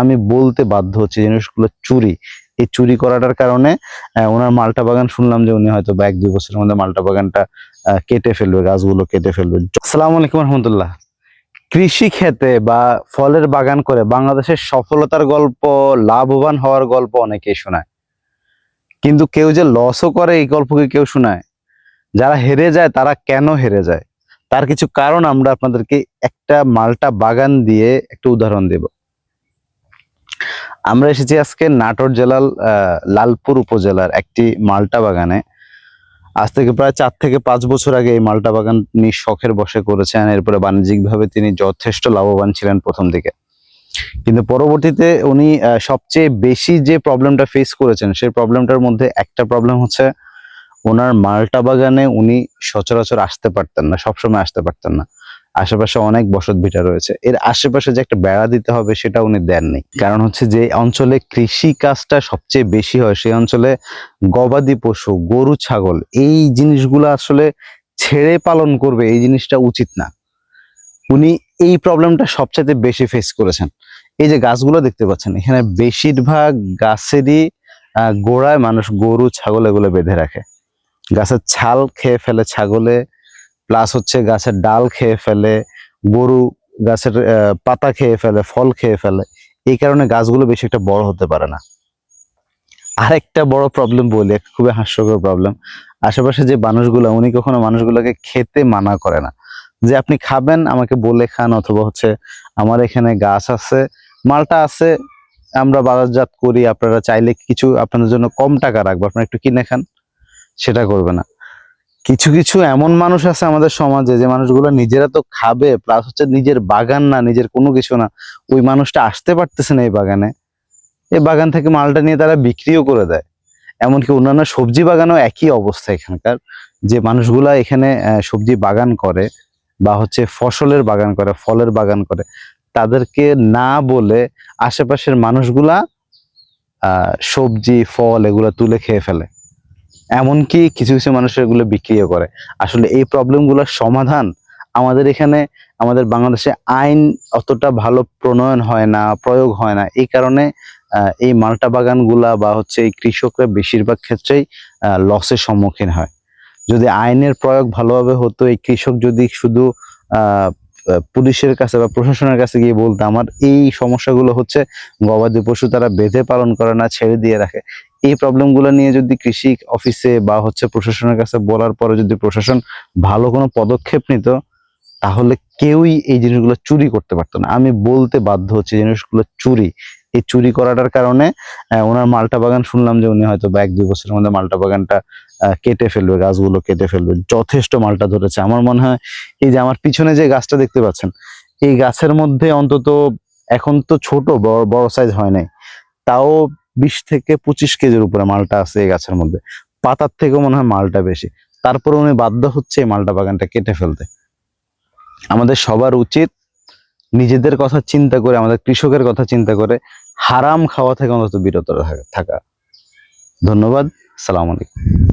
আমি বলতে বাধ্য হচ্ছি জিনিসগুলো চুরি। এই চুরি করাটার কারণে ওনার মালটা বাগান শুনলাম যে উনি হয়তো বা এক দুই বছরের মধ্যে মালটা বাগানটা কেটে ফেলবে, গাছগুলো কেটে ফেলবে। আসসালামু আলাইকুম রহমতুল্লাহ। কৃষি ক্ষেতে বা ফলের বাগান করে বাংলাদেশের সফলতার গল্প, লাভবান হওয়ার গল্প অনেকেই শোনায়। কিন্তু কেউ যে লসও করে এই গল্পকে কেউ শোনায়। যারা হেরে যায়, তারা কেন হেরে যায়? তার কিছু কারণ আমরা আপনাদেরকে একটা মালটা বাগান দিয়ে একটা উদাহরণ দেব। আমরা এসেছি আজকে নাটোর জেলার লালপুর উপজেলার একটি মালটা বাগানে। আজ থেকে প্রায় চার থেকে পাঁচ বছর আগে এই মালটা বাগান তিনি শখের বসে করেছেন। এরপরে বাণিজ্যিকভাবে তিনি যথেষ্ট লাভবান ছিলেন প্রথম দিকে। কিন্তু পরবর্তীতে উনি সবচেয়ে বেশি যে প্রবলেমটা ফেস করেছেন, সেই প্রবলেমটার মধ্যে একটা প্রবলেম হচ্ছে, ওনার মালটা বাগানে উনি সচরাচর আসতে পারতেন না, সবসময় আসতে পারতেন না। আশেপাশে অনেক বসত ভিটা রয়েছে। এর আশেপাশে যে একটা বেড়া দিতে হবে সেটা উনি দেননি। কারণ হচ্ছে যে অঞ্চলে কৃষি কাজটা সবচেয়ে বেশি হয় সেই অঞ্চলে গবাদি পশু, গরু, ছাগল এই জিনিসগুলো আসলে ছেড়ে পালন করবে এই জিনিসটা উচিত না। উনি এই প্রবলেমটা সবচেয়ে বেশি ফেস করেছেন। এই যে গাছগুলো দেখতে পাচ্ছেন, এখানে বেশিরভাগ গাছেরই গোড়ায় মানুষ গরু, ছাগল এগুলো বেঁধে রাখে। গাছের ছাল খেয়ে ফেলে ছাগলে প্লাস হচ্ছে গাছের ডাল খেয়ে ফেলে, গরু গাছের পাতা খেয়ে ফেলে, ফল খেয়ে ফেলে, এই কারণে গাছগুলো বেশি একটা বড় হতে পারে না। আরেকটা বড় প্রবলেম বলি, একটা খুবই হাস্যকর প্রবলেম আশেপাশে যে মানুষগুলো, উনি কখনো মানুষগুলোকে খেতে মানা করে না। যে আপনি খাবেন, আমাকে বলে খান, অথবা হচ্ছে আমার এখানে গাছ আছে, মালটা আছে, আমরা বাজারজাত করি, আপনারা চাইলে কিছু আপনাদের জন্য কম টাকা রাখব, আপনারা একটু কিনে খান, সেটা করবে না। কিছু কিছু এমন মানুষ আছে আমাদের সমাজে যে মানুষগুলো নিজেরা তো খাবে প্লাস হচ্ছে নিজের বাগান না, নিজের কোনো কিছু না। ওই মানুষটা আসতে পারতেছে না এই বাগানে। এই বাগান থেকে মালটা নিয়ে তারা বিক্রিও করে দেয়। এমনকি অন্যান্য সবজি বাগানও একই অবস্থা এখানকার। যে মানুষগুলা এখানে সবজি বাগান করে বা হচ্ছে ফসলের বাগান করে, ফলের বাগান করে, তাদেরকে না বলে আশেপাশের মানুষগুলা সবজি, ফল এগুলো তুলে খেয়ে ফেলে। এমনকি কিছু কিছু মানুষ এগুলো বিক্রিও করে। আসলে এই প্রবলেমগুলোর সমাধান আমাদের এখানে আমাদের বাংলাদেশে আইন অতটা ভালো প্রণয়ন হয় না, প্রয়োগ হয় না। এই কারণে এই মালটা বাগানগুলা বা হচ্ছে এই কৃষকরা বেশিরভাগ ক্ষেত্রেই লসের সম্মুখীন হয়। যদি আইনের প্রয়োগ ভালোভাবে হতো, এই কৃষক যদি শুধু পুলিশের কাছে বা প্রশাসনের কাছে গিয়ে বলতে আমার এই সমস্যাগুলো হচ্ছে, গবাদি পশু তারা বেঁধে পালন করে না, ছেড়ে দিয়ে রাখে। এই প্রবলেমগুলো নিয়ে যদি কৃষি অফিসে বা হচ্ছে প্রশাসনের কাছে বলার পরে যদি প্রশাসন ভালো কোনো পদক্ষেপ নিত, তাহলে কেউই এই জিনিসগুলো চুরি করতে পারতো না। আমি বলতে বাধ্য হচ্ছে জিনিসগুলো চুরি। এই চুরি করাটার কারণে ওনার মালটা বাগান শুনলাম যে উনি হয়তো বা এক দুই বছরের মধ্যে মালটা বাগানটা কেটে ফেলবে, গাছগুলো কেটে ফেলবে। যথেষ্ট মালটা ধরেছে। আমার মনে হয় এই যে আমার পিছনে যে গাছটা দেখতে পাচ্ছেন, এই গাছের মধ্যে অন্তত এখন তো ছোট, বড় বড় সাইজ হয় নাই। তাও বিশ থেকে পঁচিশ কেজির উপরে মালটা আছে এই গাছের মধ্যে। পাতার থেকেও মনে হয় মালটা বেশি। তারপরে উনি বাধ্য হচ্ছে এই মালটা বাগানটা কেটে ফেলতে। আমাদের সবার উচিত নিজেদের কথা চিন্তা করে, আমাদের কৃষকের কথা চিন্তা করে হারাম খাওয়া থেকে অন্তত বিরত থাকা- ধন্যবাদ। সালাম আলাইকুম।